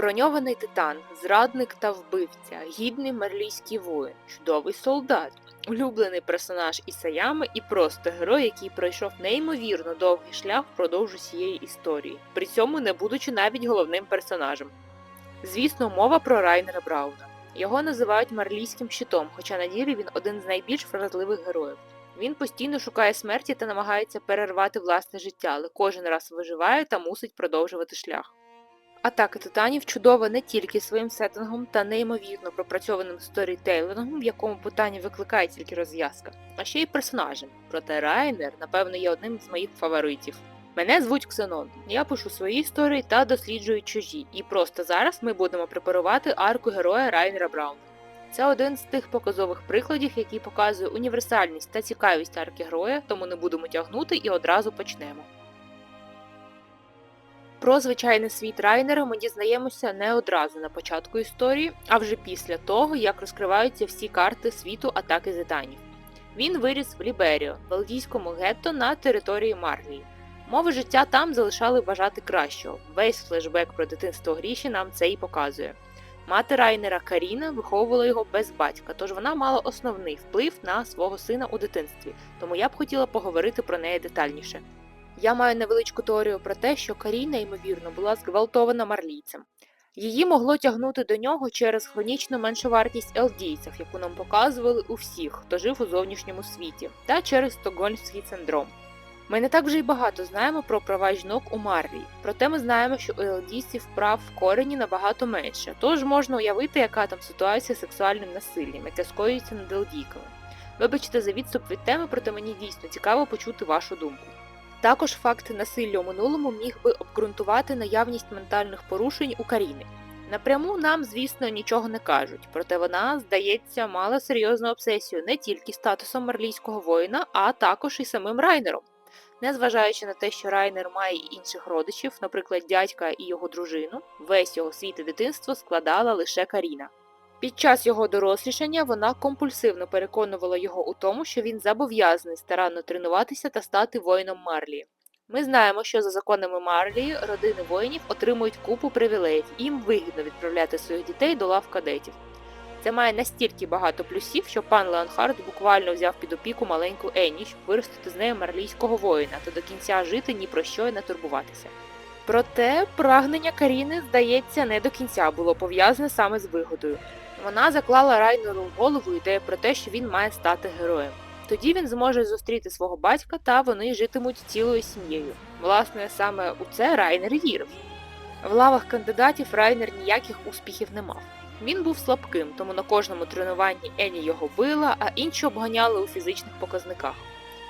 Броньований титан, зрадник та вбивця, гідний марлійський воїн, чудовий солдат, улюблений персонаж Ісаями і просто герой, який пройшов неймовірно довгий шлях впродовж усієї історії, при цьому не будучи навіть головним персонажем. Звісно, мова про Райнера Брауна. Його називають марлійським щитом, хоча на ділі він один з найбільш вразливих героїв. Він постійно шукає смерті та намагається перервати власне життя, але кожен раз виживає та мусить продовжувати шлях. Атака титанів чудова не тільки своїм сеттингом та неймовірно пропрацьованим сторітейлингом, в якому питання викликає тільки розв'язка, а ще й персонажем. Проте Райнер, напевно, є одним з моїх фаворитів. Мене звуть Ксенон. Я пишу свої історії та досліджую чужі, і просто зараз ми будемо препарувати арку героя Райнера Брауна. Це один з тих показових прикладів, який показує універсальність та цікавість арки героя, тому не будемо тягнути і одразу почнемо. Про звичайний світ Райнера ми дізнаємося не одразу на початку історії, а вже після того, як розкриваються всі карти світу атаки зетанів. Він виріс в Ліберіо, балтійському гетто на території Марлії. Мови життя там залишали бажати кращого. Весь флешбек про дитинство Гріші нам це і показує. Мати Райнера Каріна виховувала його без батька, тож вона мала основний вплив на свого сина у дитинстві, тому я б хотіла поговорити про неї детальніше. Я маю невеличку теорію про те, що Каріна, ймовірно, була зґвалтована марлійцем. Її могло тягнути до нього через хронічну меншовартість елдійців, яку нам показували у всіх, хто жив у зовнішньому світі, та через стокгольмський синдром. Ми не так вже й багато знаємо про права жінок у Марлі, проте ми знаємо, що у елдійців прав в корені набагато менше, тож можна уявити, яка там ситуація з сексуальним насиллям, яке скоюється над елдійками. Вибачте за відступ від теми, проте мені дійсно цікаво почути вашу думку. Також факт насилля у минулому міг би обґрунтувати наявність ментальних порушень у Каріни. Напряму нам, звісно, нічого не кажуть, проте вона, здається, мала серйозну обсесію не тільки статусом марлійського воїна, а також і самим Райнером. Незважаючи на те, що Райнер має і інших родичів, наприклад, дядька і його дружину, весь його світ і дитинство складала лише Каріна. Під час його дорослішання вона компульсивно переконувала його у тому, що він зобов'язаний старанно тренуватися та стати воїном Марлії. Ми знаємо, що за законами Марлії родини воїнів отримують купу привілеїв, їм вигідно відправляти своїх дітей до лав кадетів. Це має настільки багато плюсів, що пан Леонхард буквально взяв під опіку маленьку Енні, щоб виростити з нею марлійського воїна та до кінця жити ні про що й не турбуватися. Проте прагнення Каріни, здається, не до кінця було пов'язане саме з вигодою. Вона заклала Райнеру в голову ідею про те, що він має стати героєм. Тоді він зможе зустріти свого батька та вони житимуть цілою сім'єю. Власне, саме у це Райнер вірив. В лавах кандидатів Райнер ніяких успіхів не мав. Він був слабким, тому на кожному тренуванні Ені його била, а інші обганяли у фізичних показниках.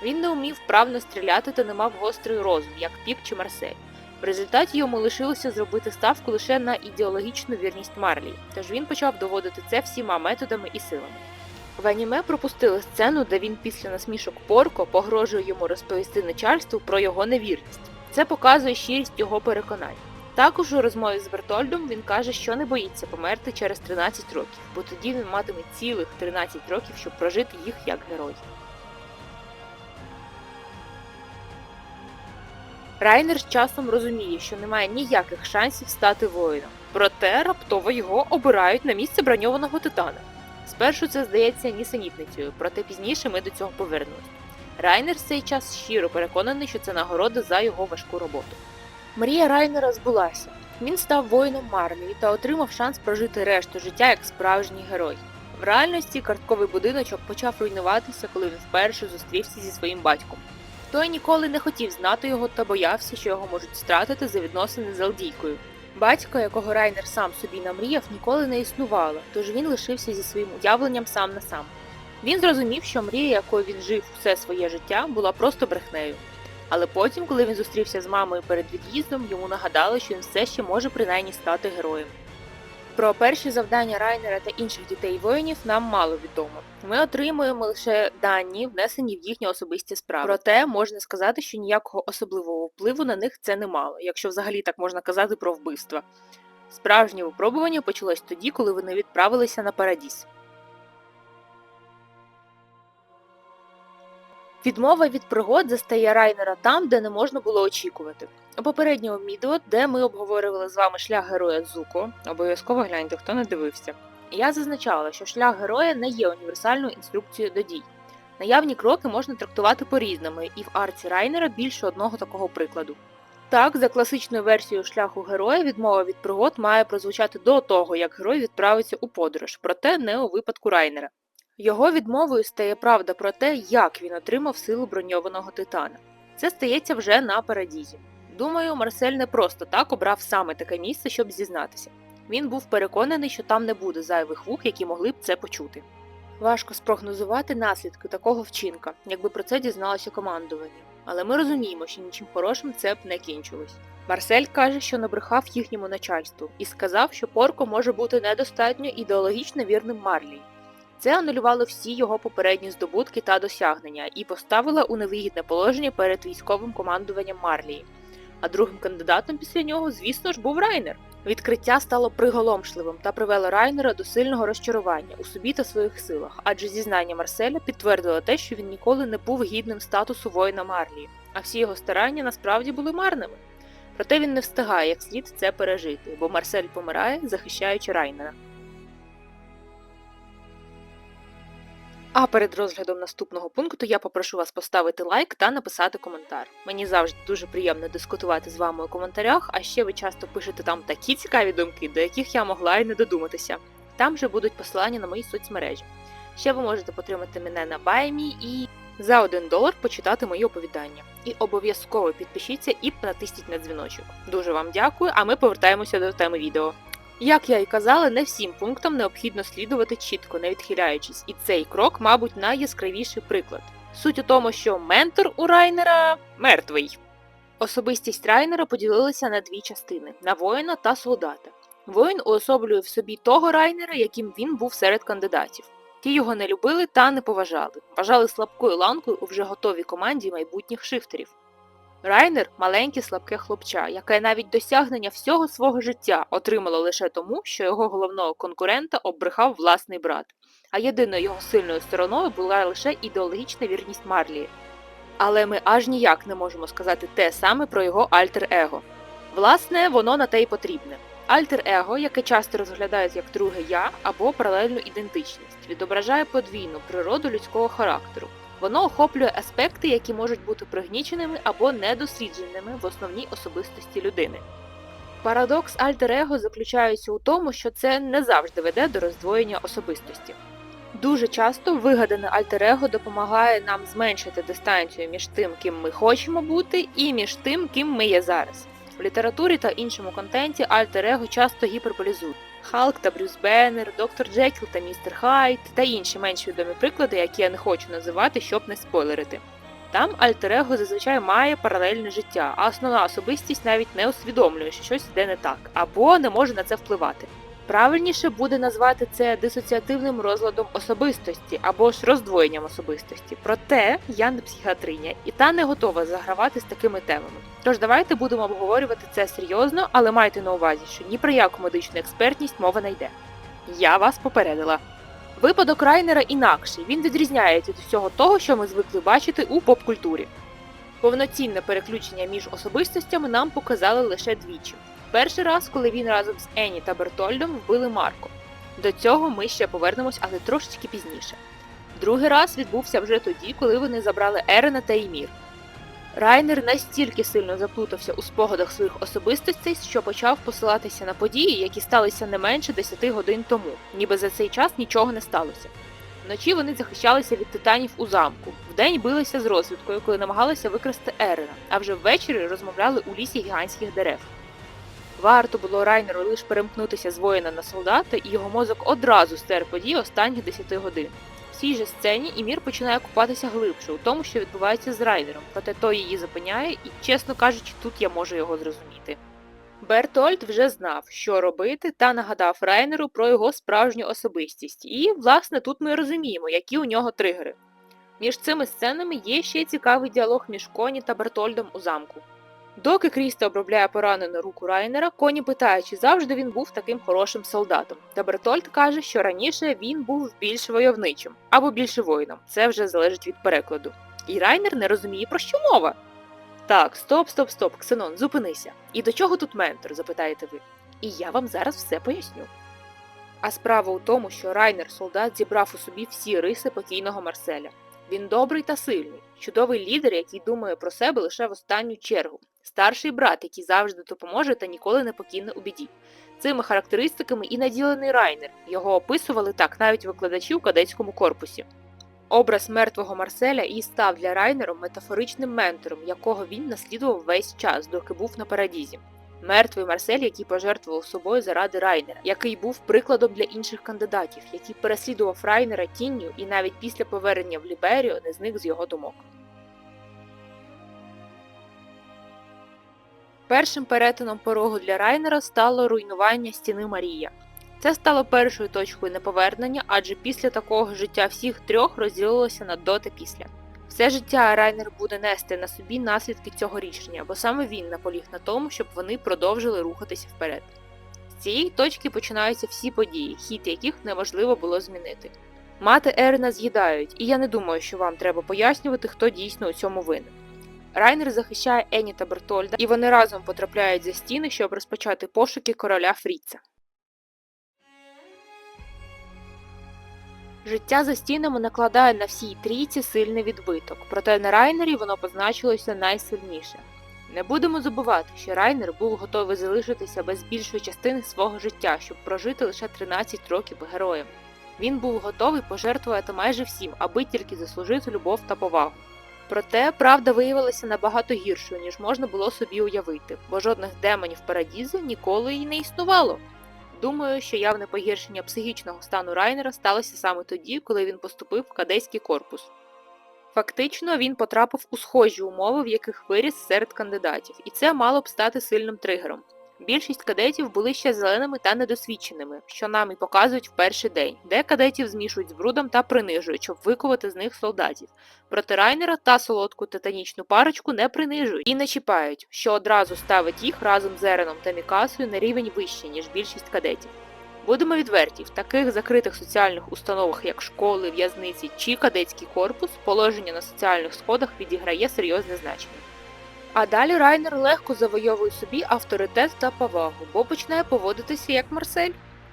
Він не вмів вправно стріляти та не мав гострий розум, як Пік чи Марсель. В результаті йому лишилося зробити ставку лише на ідеологічну вірність Марлі, тож він почав доводити це всіма методами і силами. В аніме пропустили сцену, де він після насмішок Порко погрожує йому розповісти начальству про його невірність. Це показує щирість його переконань. Також у розмові з Бертольдом він каже, що не боїться померти через 13 років, бо тоді він матиме цілих 13 років, щоб прожити їх як герой. Райнер з часом розуміє, що немає ніяких шансів стати воїном, проте раптово його обирають на місце броньованого титана. Спершу це здається нісенітницею, проте пізніше ми до цього повернемось. Райнер в цей час щиро переконаний, що це нагорода за його важку роботу. Мрія Райнера збулася. Він став воїном Марлії та отримав шанс прожити решту життя як справжній герой. В реальності картковий будиночок почав руйнуватися, коли він вперше зустрівся зі своїм батьком. Той ніколи не хотів знати його та боявся, що його можуть стратити за відносини з Алдійкою. Батько, якого Райнер сам собі намріяв, ніколи не існувало, тож він лишився зі своїм уявленням сам на сам. Він зрозумів, що мрія, якою він жив все своє життя, була просто брехнею. Але потім, коли він зустрівся з мамою перед від'їздом, йому нагадали, що він все ще може принаймні стати героєм. Про перші завдання Райнера та інших дітей воїнів нам мало відомо. Ми отримуємо лише дані, внесені в їхні особисті справи. Проте можна сказати, що ніякого особливого впливу на них це не мало, якщо взагалі так можна казати про вбивства. Справжнє випробування почалось тоді, коли вони відправилися на Парадіс. Відмова від пригод застає Райнера там, де не можна було очікувати. У попередньому відео, де ми обговорювали з вами шлях героя Зуко, обов'язково гляньте, хто не дивився. Я зазначала, що шлях героя не є універсальною інструкцією до дій. Наявні кроки можна трактувати по-різному, і в арці Райнера більше одного такого прикладу. Так, за класичною версією шляху героя відмова від пригод має прозвучати до того, як герой відправиться у подорож, проте не у випадку Райнера. Його відмовою стає правда про те, як він отримав силу броньованого титана. Це стається вже на парадізі. Думаю, Марсель не просто так обрав саме таке місце, щоб зізнатися. Він був переконаний, що там не буде зайвих вух, які могли б це почути. Важко спрогнозувати наслідки такого вчинка, якби про це дізналося командування. Але ми розуміємо, що нічим хорошим це б не кінчилось. Марсель каже, що набрехав їхньому начальству, і сказав, що Порко може бути недостатньо ідеологічно вірним Марлі. Це анулювало всі його попередні здобутки та досягнення і поставило у невигідне положення перед військовим командуванням Марлії. А другим кандидатом після нього, звісно ж, був Райнер. Відкриття стало приголомшливим та привело Райнера до сильного розчарування у собі та своїх силах, адже зізнання Марселя підтвердило те, що він ніколи не був гідним статусу воїна Марлії, а всі його старання насправді були марними. Проте він не встигає як слід це пережити, бо Марсель помирає, захищаючи Райнера. А перед розглядом наступного пункту я попрошу вас поставити лайк та написати коментар. Мені завжди дуже приємно дискутувати з вами у коментарях, а ще ви часто пишете там такі цікаві думки, до яких я могла й не додуматися. Там же будуть посилання на мої соцмережі. Ще ви можете підтримати мене на Баймі і за 1 долар почитати мої оповідання. І обов'язково підпишіться і натисніть на дзвіночок. Дуже вам дякую, а ми повертаємося до теми відео. Як я і казала, не всім пунктам необхідно слідувати чітко, не відхиляючись, і цей крок, мабуть, найяскравіший приклад. Суть у тому, що ментор у Райнера мертвий. Особистість Райнера поділилася на дві частини на воїна та солдата. Воїн уособлює в собі того Райнера, яким він був серед кандидатів. Ті його не любили та не поважали, вважали слабкою ланкою у вже готовій команді майбутніх шифтерів. Райнер маленьке слабке хлопча, яке навіть досягнення всього свого життя отримало лише тому, що його головного конкурента оббрехав власний брат, а єдиною його сильною стороною була лише ідеологічна вірність Марлії. Але ми аж ніяк не можемо сказати те саме про його альтер-его. Власне, воно на те й потрібне. Альтер-его, яке часто розглядають як друге я або паралельну ідентичність, відображає подвійну природу людського характеру. Воно охоплює аспекти, які можуть бути пригніченими або недослідженими в основній особистості людини. Парадокс альтер-его заключається у тому, що це не завжди веде до роздвоєння особистості. Дуже часто вигадане альтер-его допомагає нам зменшити дистанцію між тим, ким ми хочемо бути, і між тим, ким ми є зараз. В літературі та іншому контенті альтер-его часто гіперболізують. Халк та Брюс Беннер, Доктор Джекіл та Містер Хайт та інші менш відомі приклади, які я не хочу називати, щоб не спойлерити. Там альтер-его зазвичай має паралельне життя, а основна особистість навіть не усвідомлює, що щось йде не так, або не може на це впливати. Правильніше буде назвати це дисоціативним розладом особистості або ж роздвоєнням особистості. Проте я не психіатриня і та не готова загравати з такими темами. Тож давайте будемо обговорювати це серйозно, але майте на увазі, що ні про яку медичну експертність мова не йде. Я вас попередила. Випадок Райнера інакший, він відрізняється від всього того, що ми звикли бачити у поп-культурі. Повноцінне переключення між особистостями нам показали лише двічі. Перший раз, коли він разом з Ені та Бертольдом вбили Марко. До цього ми ще повернемось, але трошечки пізніше. Другий раз відбувся вже тоді, коли вони забрали Ерена та Імір. Райнер настільки сильно заплутався у спогадах своїх особистостей, що почав посилатися на події, які сталися не менше 10 годин тому, ніби за цей час нічого не сталося. Вночі вони захищалися від титанів у замку, вдень билися з розвідкою, коли намагалися викрасти Ерена, а вже ввечері розмовляли у лісі гігантських дерев. Варто було Райнеру лише перемкнутися з воїна на солдата, і його мозок одразу стер події останніх 10 годин. В цій же сцені Імір починає купатися глибше у тому, що відбувається з Райнером, проте той її зупиняє, і, чесно кажучи, тут я можу його зрозуміти. Бертольд вже знав, що робити, та нагадав Райнеру про його справжню особистість, і, власне, тут ми розуміємо, які у нього тригери. Між цими сценами є ще цікавий діалог між Коні та Бертольдом у замку. Доки Крісто обробляє поранену руку Райнера, Коні питає, чи завжди він був таким хорошим солдатом. Та Бертольд каже, що раніше він був більш войовничим або більше воїном. Це вже залежить від перекладу. І Райнер не розуміє, про що мова. Так, стоп, стоп, стоп, Ксенон, зупинися. І до чого тут ментор, запитаєте ви? І я вам зараз все поясню. А справа у тому, що Райнер солдат зібрав у собі всі риси покійного Марселя. Він добрий та сильний, чудовий лідер, який думає про себе лише в останню чергу, старший брат, який завжди допоможе та ніколи не покине у біді. Цими характеристиками і наділений Райнер. Його описували так навіть викладачі у кадетському корпусі. Образ мертвого Марселя і став для Райнера метафоричним ментором, якого він наслідував весь час, доки був на парадізі. Мертвий Марсель, який пожертвував собою заради Райнера, який був прикладом для інших кандидатів, який переслідував Райнера тінню і навіть після повернення в Ліберіо не зник з його думок. Першим перетином порогу для Райнера стало руйнування стіни Марія. Це стало першою точкою неповернення, адже після такого життя всіх трьох розділилося на до та після. Все життя Райнер буде нести на собі наслідки цього рішення, бо саме він наполіг на тому, щоб вони продовжили рухатися вперед. З цієї точки починаються всі події, хід яких неможливо було змінити. Мати Ерна з'їдають, і я не думаю, що вам треба пояснювати, хто дійсно у цьому винен. Райнер захищає Ені та Бертольда, і вони разом потрапляють за стіни, щоб розпочати пошуки короля Фріца. Життя за стінами накладає на всій трійці сильний відбиток, проте на Райнері воно позначилося найсильніше. Не будемо забувати, що Райнер був готовий залишитися без більшої частини свого життя, щоб прожити лише 13 років героєм. Він був готовий пожертвувати майже всім, аби тільки заслужити любов та повагу. Проте правда виявилася набагато гіршою, ніж можна було собі уявити, бо жодних демонів Парадізу ніколи і не існувало. Думаю, що явне погіршення психічного стану Райнера сталося саме тоді, коли він поступив в кадейський корпус. Фактично, він потрапив у схожі умови, в яких виріс серед кандидатів, і це мало б стати сильним тригером. Більшість кадетів були ще зеленими та недосвідченими, що нам і показують в перший день, де кадетів змішують з брудом та принижують, щоб викувати з них солдатів. Проти Райнера та солодку титанічну парочку не принижують і не чіпають, що одразу ставить їх разом з Ереном та Мікасою на рівень вище, ніж більшість кадетів. Будемо відверті, в таких закритих соціальних установах, як школи, в'язниці чи кадетський корпус, положення на соціальних сходах відіграє серйозне значення. А далі Райнер легко завойовує собі авторитет та повагу, бо починає поводитися як Марсель.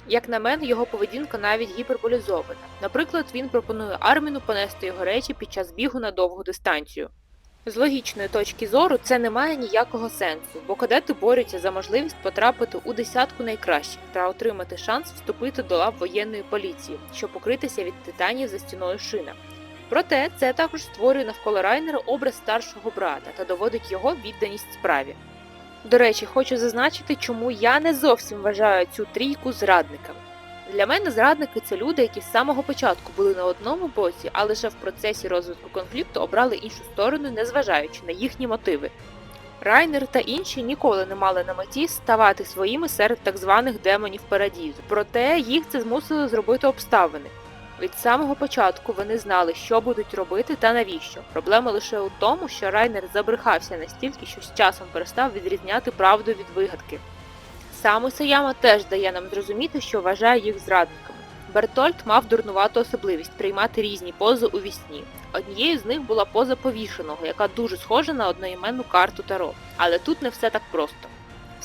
Як на мене, його поведінка навіть гіперболізована. Наприклад, він пропонує Арміну понести його речі під час бігу на довгу дистанцію. З логічної точки зору це не має ніякого сенсу, бо кадети борються за можливість потрапити у десятку найкращих та отримати шанс вступити до лав воєнної поліції, щоб укритися від титанів за стіною шина. Проте це також створює навколо Райнера образ старшого брата та доводить його відданість справі. До речі, хочу зазначити, чому я не зовсім вважаю цю трійку зрадниками. Для мене зрадники це люди, які з самого початку були на одному боці, а лише в процесі розвитку конфлікту обрали іншу сторону, незважаючи на їхні мотиви. Райнер та інші ніколи не мали на меті ставати своїми серед так званих демонів Парадізу, проте їх це змусили зробити обставини. Від самого початку вони знали, що будуть робити та навіщо. Проблема лише у тому, що Райнер забрехався настільки, що з часом перестав відрізняти правду від вигадки. Сам Усаяма теж дає нам зрозуміти, що вважає їх зрадниками. Бертольд мав дурнувату особливість приймати різні пози у вісні. Однією з них була поза повішеного, яка дуже схожа на одноіменну карту Таро. Але тут не все так просто.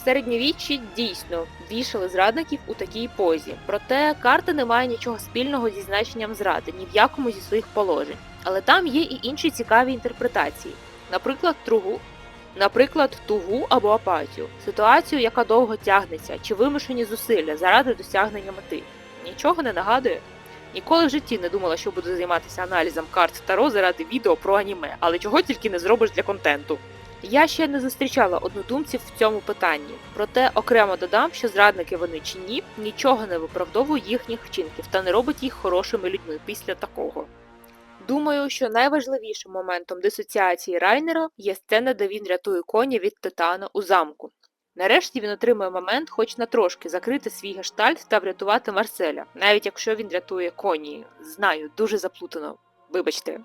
Середньовіччі дійсно вішали зрадників у такій позі, проте карта не має нічого спільного зі значенням зради ні в якому зі своїх положень. Але там є і інші цікаві інтерпретації, наприклад, тругу. Наприклад, тугу або апатію, ситуацію, яка довго тягнеться, чи вимушені зусилля заради досягнення мети. Нічого не нагадує. Ніколи в житті не думала, що буду займатися аналізом карт Таро заради відео про аніме, але чого тільки не зробиш для контенту. Я ще не зустрічала однодумців в цьому питанні, проте окремо додам, що зрадники вони чи ні, нічого не виправдовує їхніх вчинків та не робить їх хорошими людьми після такого. Думаю, що найважливішим моментом дисоціації Райнера є сцена, де він рятує коні від титана у замку. Нарешті він отримує момент, хоч на трошки закрити свій гештальт та врятувати Марселя, навіть якщо він рятує коні. Знаю, дуже заплутано. Вибачте.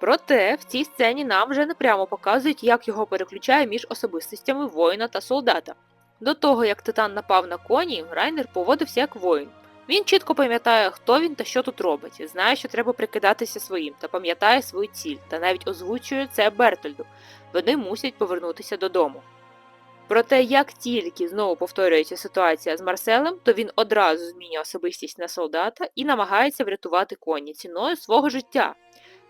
Проте в цій сцені нам вже непрямо показують, як його переключає між особистостями воїна та солдата. До того, як титан напав на коні, Райнер поводився як воїн. Він чітко пам'ятає, хто він та що тут робить, знає, що треба прикидатися своїм, та пам'ятає свою ціль, та навіть озвучує це Бертольду. Вони мусять повернутися додому. Проте, як тільки знову повторюється ситуація з Марселем, то він одразу змінює особистість на солдата і намагається врятувати коні ціною свого життя.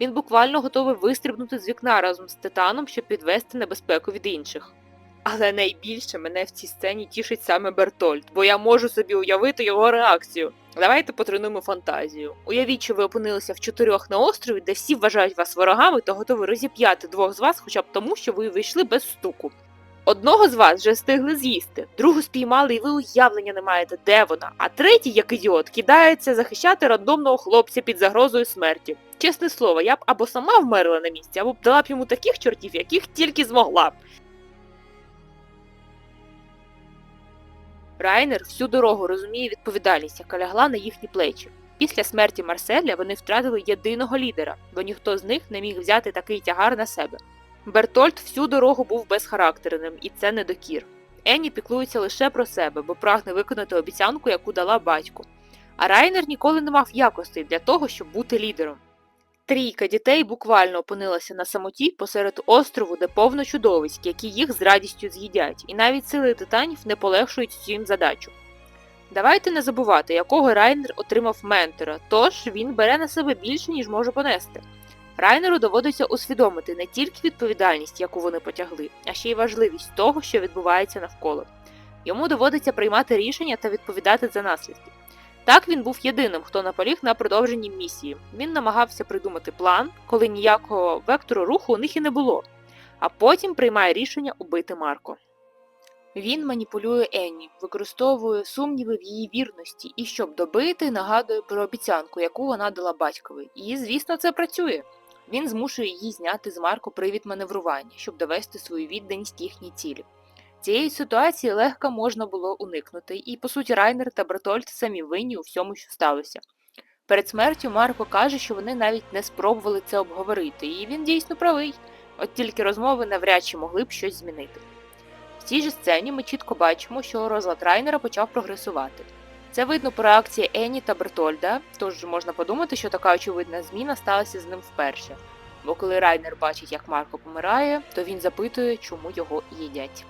Він буквально готовий вистрибнути з вікна разом з титаном, щоб підвести небезпеку від інших. Але найбільше мене в цій сцені тішить саме Бертольд, бо я можу собі уявити його реакцію. Давайте потренуємо фантазію. Уявіть, що ви опинилися в чотирьох на острові, де всі вважають вас ворогами, та готові розіп'яти двох з вас, хоча б тому, що ви вийшли без стуку. Одного з вас вже встигли з'їсти, другу спіймали, і ви уявлення не маєте, де вона, а третій, як ідіот, кидається захищати рандомного хлопця під загрозою смерті. Чесне слово, я б або сама вмерла на місці, або б дала б йому таких чортів, яких тільки змогла б. Райнер всю дорогу розуміє відповідальність, яка лягла на їхні плечі. Після смерті Марселя вони втратили єдиного лідера, бо ніхто з них не міг взяти такий тягар на себе. Бертольд всю дорогу був безхарактерним, і це не докір. Енні піклується лише про себе, бо прагне виконати обіцянку, яку дала батьку. А Райнер ніколи не мав якостей для того, щоб бути лідером. Трійка дітей буквально опинилася на самоті посеред острову, де повно чудовиськ, які їх з радістю з'їдять, і навіть сили титанів не полегшують цю їм задачу. Давайте не забувати, якого Райнер отримав ментора, тож він бере на себе більше, ніж може понести. Райнеру доводиться усвідомити не тільки відповідальність, яку вони потягли, а ще й важливість того, що відбувається навколо. Йому доводиться приймати рішення та відповідати за наслідки. Так він був єдиним, хто наполіг на продовженні місії. Він намагався придумати план, коли ніякого вектору руху у них і не було, а потім приймає рішення убити Марко. Він маніпулює Енні, використовує сумніви в її вірності і, щоб добити, нагадує про обіцянку, яку вона дала батькові. І, звісно, це працює. Він змушує її зняти з Марко привід маневрування, щоб довести свою відданість їхній цілі. Цієї ситуації легко можна було уникнути, і, по суті, Райнер та Бертольд самі винні у всьому, що сталося. Перед смертю Марко каже, що вони навіть не спробували це обговорити, і він дійсно правий, от тільки розмови навряд чи могли б щось змінити. В цій же сцені ми чітко бачимо, що розлад Райнера почав прогресувати. Це видно по реакції Енні та Бертольда, тож можна подумати, що така очевидна зміна сталася з ним вперше. Бо коли Райнер бачить, як Марко помирає, то він запитує, чому його їдять.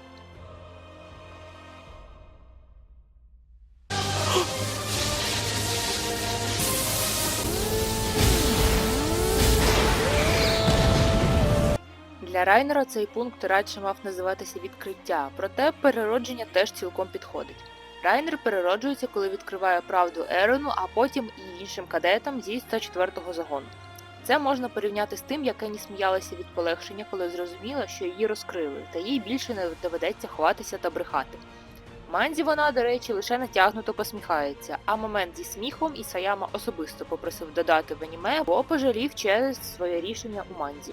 Для Райнера цей пункт радше мав називатися відкриття, проте переродження теж цілком підходить. Райнер перероджується, коли відкриває правду Ерену, а потім і іншим кадетам зі 104-го загону. Це можна порівняти з тим, як Енні сміялася від полегшення, коли зрозуміла, що її розкрили, та їй більше не доведеться ховатися та брехати. Манзі вона, до речі, лише натягнуто посміхається, а момент зі сміхом Ісаяма особисто попросив додати в аніме, бо пожалів через своє рішення у Манзі.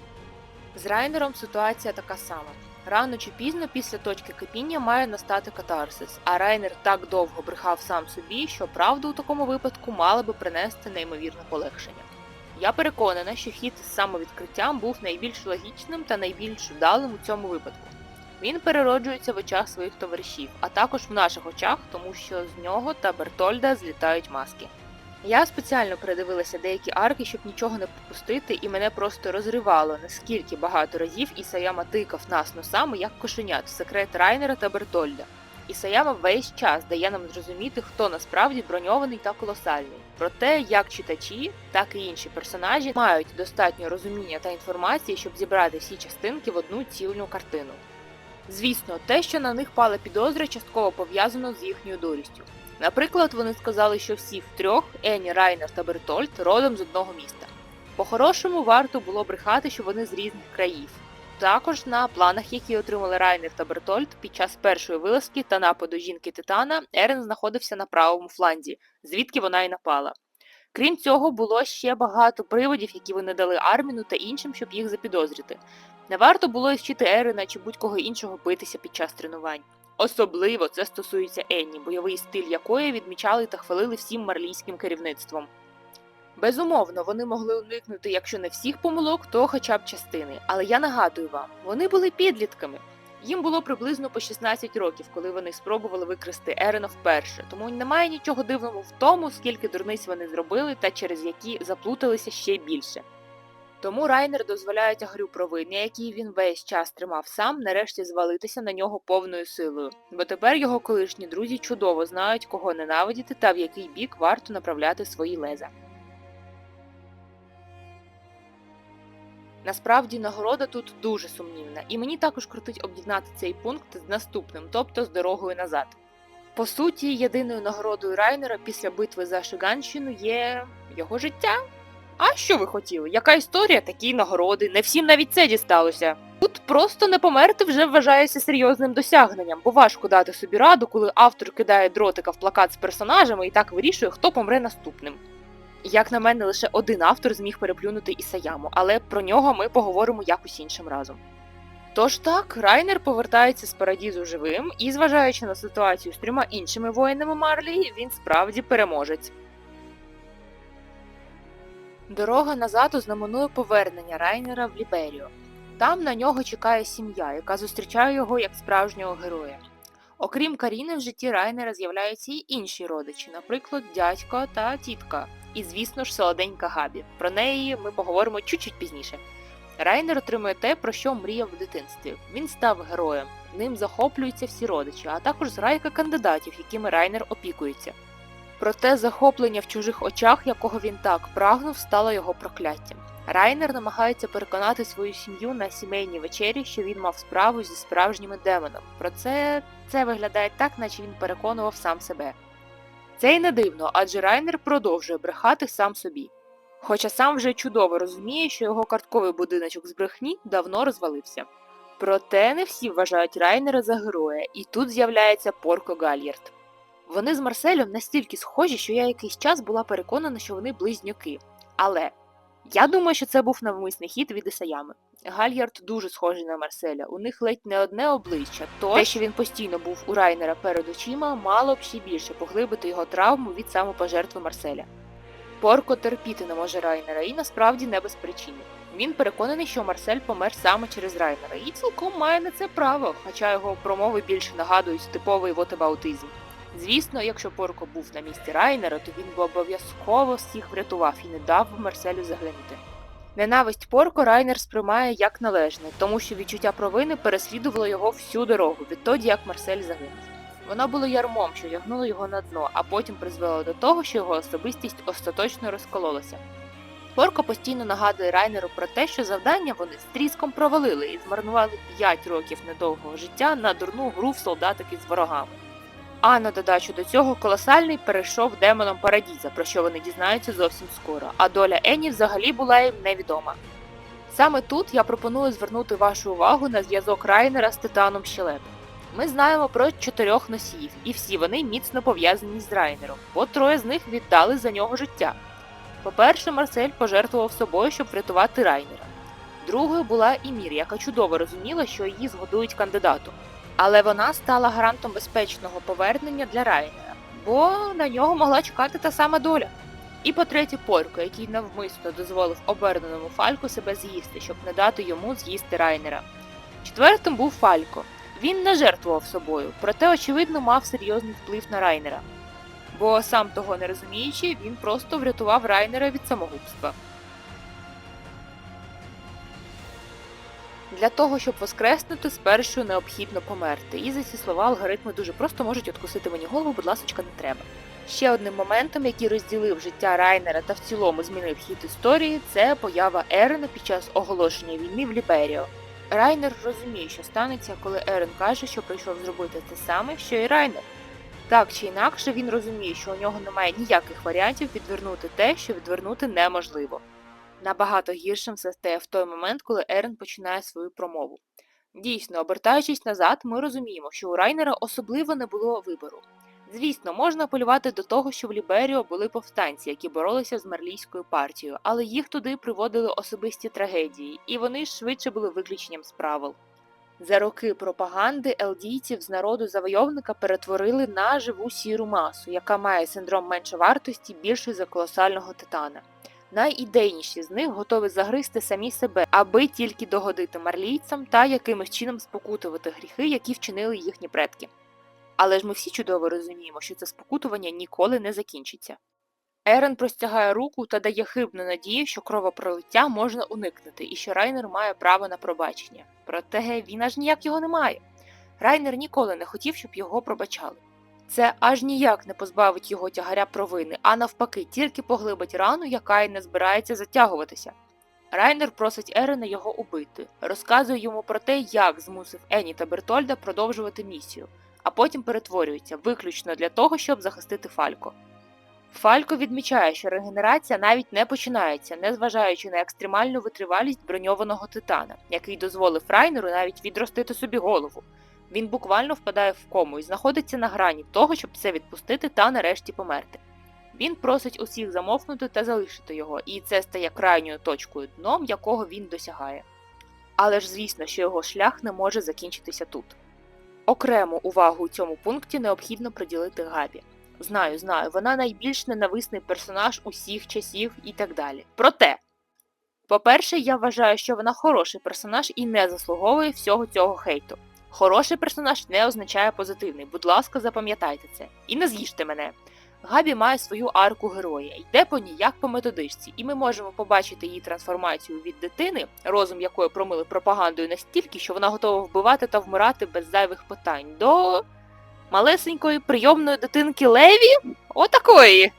З Райнером ситуація така сама. Рано чи пізно після точки кипіння має настати катарсис, а Райнер так довго брехав сам собі, що правду у такому випадку мала би принести неймовірне полегшення. Я переконана, що хід з самовідкриттям був найбільш логічним та найбільш вдалим у цьому випадку. Він перероджується в очах своїх товаришів, а також в наших очах, тому що з нього та Бертольда злітають маски. Я спеціально передивилася деякі арки, щоб нічого не пропустити, і мене просто розривало, наскільки багато разів Ісаяма тикав нас носами, як кошенят, в секрет Райнера та Бертольда. Ісаяма весь час дає нам зрозуміти, хто насправді броньований та колосальний. Проте, як читачі, так і інші персонажі мають достатньо розуміння та інформації, щоб зібрати всі частинки в одну цільну картину. Звісно, те, що на них пала підозра, частково пов'язано з їхньою дурістю. Наприклад, вони сказали, що всі втрьох Ені, Райнер та Бертольд родом з одного міста. По-хорошому, варто було брехати, що вони з різних країв. Також на планах, які отримали Райнер та Бертольд під час першої вилазки та нападу жінки Титана, Ерен знаходився на правому фланзі, звідки вона й напала. Крім цього, було ще багато приводів, які вони дали Арміну та іншим, щоб їх запідозрити. Не варто було і вчити Ерена чи будь-кого іншого битися під час тренувань. Особливо це стосується Енні, бойовий стиль якої відмічали та хвалили всім марлійським керівництвом. Безумовно, вони могли уникнути, якщо не всіх помилок, то хоча б частини. Але я нагадую вам, вони були підлітками. Їм було приблизно по 16 років, коли вони спробували викрасти Ерена вперше, тому немає нічого дивного в тому, скільки дурниць вони зробили та через які заплуталися ще більше. Тому Райнер дозволяє тягарю провини, який він весь час тримав сам, нарешті звалитися на нього повною силою, бо тепер його колишні друзі чудово знають, кого ненавидіти та в який бік варто направляти свої леза. Насправді нагорода тут дуже сумнівна, і мені також крутить об'єднати цей пункт з наступним, тобто з дорогою назад. По суті, єдиною нагородою Райнера після битви за Шиганщину є його життя. А що ви хотіли? Яка історія, такі нагороди? Не всім навіть це дісталося. Тут просто не померти вже вважається серйозним досягненням, бо важко дати собі раду, коли автор кидає дротика в плакат з персонажами і так вирішує, хто помре наступним. Як на мене, лише один автор зміг переплюнути Ісаяму, але про нього ми поговоримо якось іншим разом. Тож так, Райнер повертається з парадізу живим, і, зважаючи на ситуацію з трьома іншими воїнами Марлі, він справді переможець. Дорога назад ознаменує повернення Райнера в Ліберію. Там на нього чекає сім'я, яка зустрічає його як справжнього героя. Окрім Каріни, в житті Райнера з'являються й інші родичі, наприклад, дядько та тітка. І, звісно ж, солоденька Габі. Про неї ми поговоримо чуть-чуть пізніше. Райнер отримує те, про що мріяв в дитинстві. Він став героєм, ним захоплюються всі родичі, а також зрайка кандидатів, якими Райнер опікується. Проте захоплення в чужих очах, якого він так прагнув, стало його прокляттям. Райнер намагається переконати свою сім'ю на сімейній вечері, що він мав справу зі справжніми демоном. Про це виглядає так, наче він переконував сам себе. Це й не дивно, адже Райнер продовжує брехати сам собі. Хоча сам вже чудово розуміє, що його картковий будиночок з брехні давно розвалився. Проте не всі вважають Райнера за героя, і тут з'являється Порко Гальєрд. Вони з Марселем настільки схожі, що я якийсь час була переконана, що вони близнюки. Але я думаю, що це був навмисний хід від Ісаями. Гальярд дуже схожий на Марселя. У них ледь не одне обличчя. Тож, те, що він постійно був у Райнера перед очима, мало б ще більше поглибити його травму від самопожертви Марселя. Порко терпіти не може Райнера і насправді не без причини. Він переконаний, що Марсель помер саме через Райнера, і цілком має на це право, хоча його промови більше нагадують типовий вотебаутизм. Звісно, якщо Порко був на місці Райнера, то він би обов'язково всіх врятував і не дав Марселю загинути. Ненависть Порко Райнер сприймає як належне, тому що відчуття провини переслідувало його всю дорогу, відтоді як Марсель загинув. Воно було ярмом, що тягнуло його на дно, а потім призвело до того, що його особистість остаточно розкололася. Порко постійно нагадує Райнеру про те, що завдання вони з тріском провалили і змарнували 5 років недовгого життя на дурну гру в солдатики з ворогами. А на додачу до цього колосальний перейшов демоном Парадіза, про що вони дізнаються зовсім скоро, а доля Ені взагалі була їм невідома. Саме тут я пропоную звернути вашу увагу на зв'язок Райнера з Титаном Щелеп. Ми знаємо про чотирьох носіїв, і всі вони міцно пов'язані з Райнером, бо троє з них віддали за нього життя. По-перше, Марсель пожертвував собою, щоб врятувати Райнера. Другою була Імір, яка чудово розуміла, що її згодують кандидату. Але вона стала гарантом безпечного повернення для Райнера, бо на нього могла чекати та сама доля. І по-третє, Порко, який навмисно дозволив оберненому Фальку себе з'їсти, щоб не дати йому з'їсти Райнера. Четвертим був Фалько. Він не жертвував собою, проте, очевидно, мав серйозний вплив на Райнера. Бо сам того не розуміючи, він просто врятував Райнера від самогубства. Для того, щоб воскреснути, спершу необхідно померти. І за ці слова алгоритми дуже просто можуть откусити мені голову, будь ласка, не треба. Ще одним моментом, який розділив життя Райнера та в цілому змінив хід історії, це поява Ерена під час оголошення війни в Ліберіо. Райнер розуміє, що станеться, коли Ерен каже, що прийшов зробити те саме, що і Райнер. Так чи інакше він розуміє, що у нього немає ніяких варіантів відвернути те, що відвернути неможливо. Набагато гіршим все стає в той момент, коли Ерен починає свою промову. Дійсно, обертаючись назад, ми розуміємо, що у Райнера особливо не було вибору. Звісно, можна полювати до того, що в Ліберіо були повстанці, які боролися з мерлійською партією, але їх туди приводили особисті трагедії, і вони швидше були виключенням з правил. За роки пропаганди елдійців з народу завойовника перетворили на живу сіру масу, яка має синдром меншовартості більший за колосального титана. Найідейніші з них готові загризти самі себе, аби тільки догодити марлійцям та якимось чином спокутувати гріхи, які вчинили їхні предки. Але ж ми всі чудово розуміємо, що це спокутування ніколи не закінчиться. Ерен простягає руку та дає хибну надію, що кровопролиття можна уникнути і що Райнер має право на пробачення. Проте він аж ніяк його не має. Райнер ніколи не хотів, щоб його пробачали. Це аж ніяк не позбавить його тягаря провини, а навпаки, тільки поглибить рану, яка й не збирається затягуватися. Райнер просить Ерена його убити, розказує йому про те, як змусив Ені та Бертольда продовжувати місію, а потім перетворюється виключно для того, щоб захистити Фалько. Фалько відмічає, що регенерація навіть не починається, незважаючи на екстремальну витривалість броньованого титана, який дозволив Райнеру навіть відростити собі голову. Він буквально впадає в кому і знаходиться на грані того, щоб це відпустити та нарешті померти. Він просить усіх замовкнути та залишити його, і це стає крайньою точкою дном, якого він досягає. Але ж звісно, що його шлях не може закінчитися тут. Окрему увагу у цьому пункті необхідно приділити Габі. Знаю, знаю, вона найбільш ненависний персонаж усіх часів і так далі. Проте, по-перше, я вважаю, що вона хороший персонаж і не заслуговує всього цього хейту. Хороший персонаж не означає позитивний, будь ласка, запам'ятайте це. І не з'їжте мене. Габі має свою арку героя, йде по ній як по методичці, і ми можемо побачити її трансформацію від дитини, розум якої промили пропагандою настільки, що вона готова вбивати та вмирати без зайвих питань, до малесенької прийомної дитинки Леві? Отакої.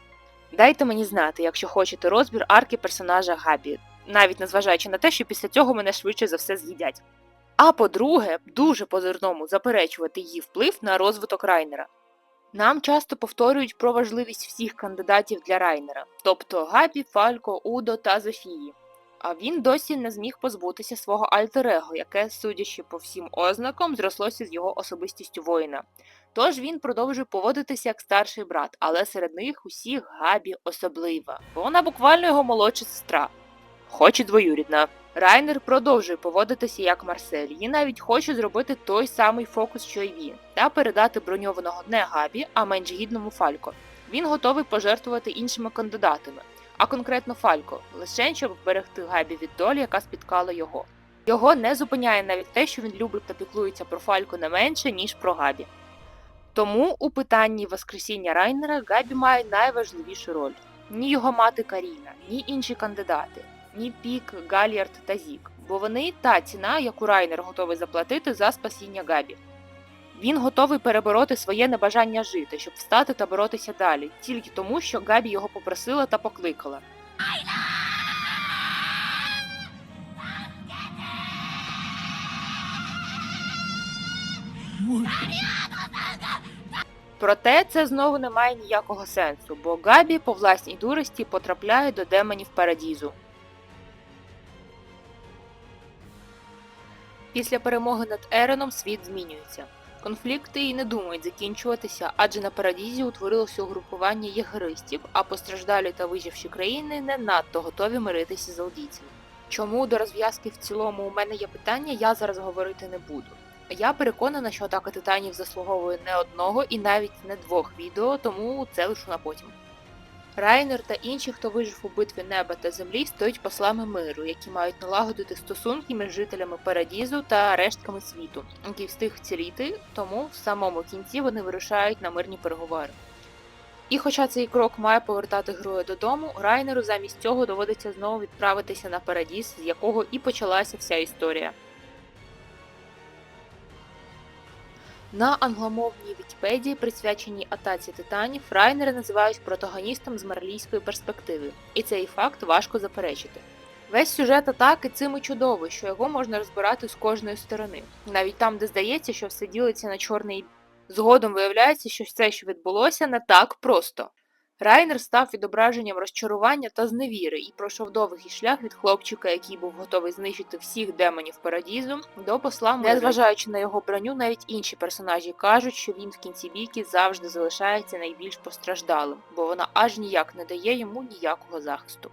Дайте мені знати, якщо хочете розбір арки персонажа Габі, навіть незважаючи на те, що після цього мене швидше за все з'їдять. А по-друге, дуже по-зирному заперечувати її вплив на розвиток Райнера. Нам часто повторюють про важливість всіх кандидатів для Райнера, тобто Габі, Фалько, Удо та Зофії. А він досі не зміг позбутися свого альтер-его, яке, судячи по всім ознакам, зрослося з його особистістю воїна. Тож він продовжує поводитися як старший брат, але серед них усіх Габі особлива, бо вона буквально його молодша сестра, хоч і двоюрідна. Райнер продовжує поводитися як Марсель, і навіть хоче зробити той самий фокус, що й він, та передати броньованого не Габі, а менш гідному Фалько. Він готовий пожертвувати іншими кандидатами, а конкретно Фалько, лише щоб вберегти Габі від долі, яка спіткала його. Його не зупиняє навіть те, що він любить та піклується про Фалько не менше, ніж про Габі. Тому у питанні Воскресіння Райнера Габі має найважливішу роль. Ні його мати Каріна, ні інші кандидати, ні Пік, Гальярд та Зік, бо вони та ціна, яку Райнер готовий заплатити за спасіння Габі. Він готовий перебороти своє небажання жити, щоб встати та боротися далі, тільки тому, що Габі його попросила та покликала. Проте це знову не має ніякого сенсу, бо Габі по власній дурості потрапляє до демонів Парадізу. Після перемоги над Ереном світ змінюється. Конфлікти і не думають закінчуватися, адже на Парадізі утворилося угрупування єгеристів, а постраждалі та виживші країни не надто готові миритися з алдійцями. Чому до розв'язки в цілому у мене є питання, я зараз говорити не буду. Я переконана, що атака титанів заслуговує не одного і навіть не двох відео, тому це лишу на потім. Райнер та інші, хто вижив у битві неба та землі, стоять послами миру, які мають налагодити стосунки між жителями Парадізу та рештками світу, який встиг вціліти, тому в самому кінці вони вирушають на мирні переговори. І хоча цей крок має повертати героя додому, Райнеру замість цього доводиться знову відправитися на Парадіз, з якого і почалася вся історія. На англомовній Вікіпедії, присвяченій атаці титанів, Райнера називають протагоністом з марлійської перспективи, і цей факт важко заперечити. Весь сюжет атаки цим і чудовий, що його можна розбирати з кожної сторони, навіть там, де здається, що все ділиться на чорний. згодом виявляється, що все, що відбулося, не так просто. Райнер став відображенням розчарування та зневіри і пройшов довгий шлях від хлопчика, який був готовий знищити всіх демонів Парадізу, до посла миру. Незважаючи на його броню, навіть інші персонажі кажуть, що він в кінці бійки завжди залишається найбільш постраждалим, бо вона аж ніяк не дає йому ніякого захисту.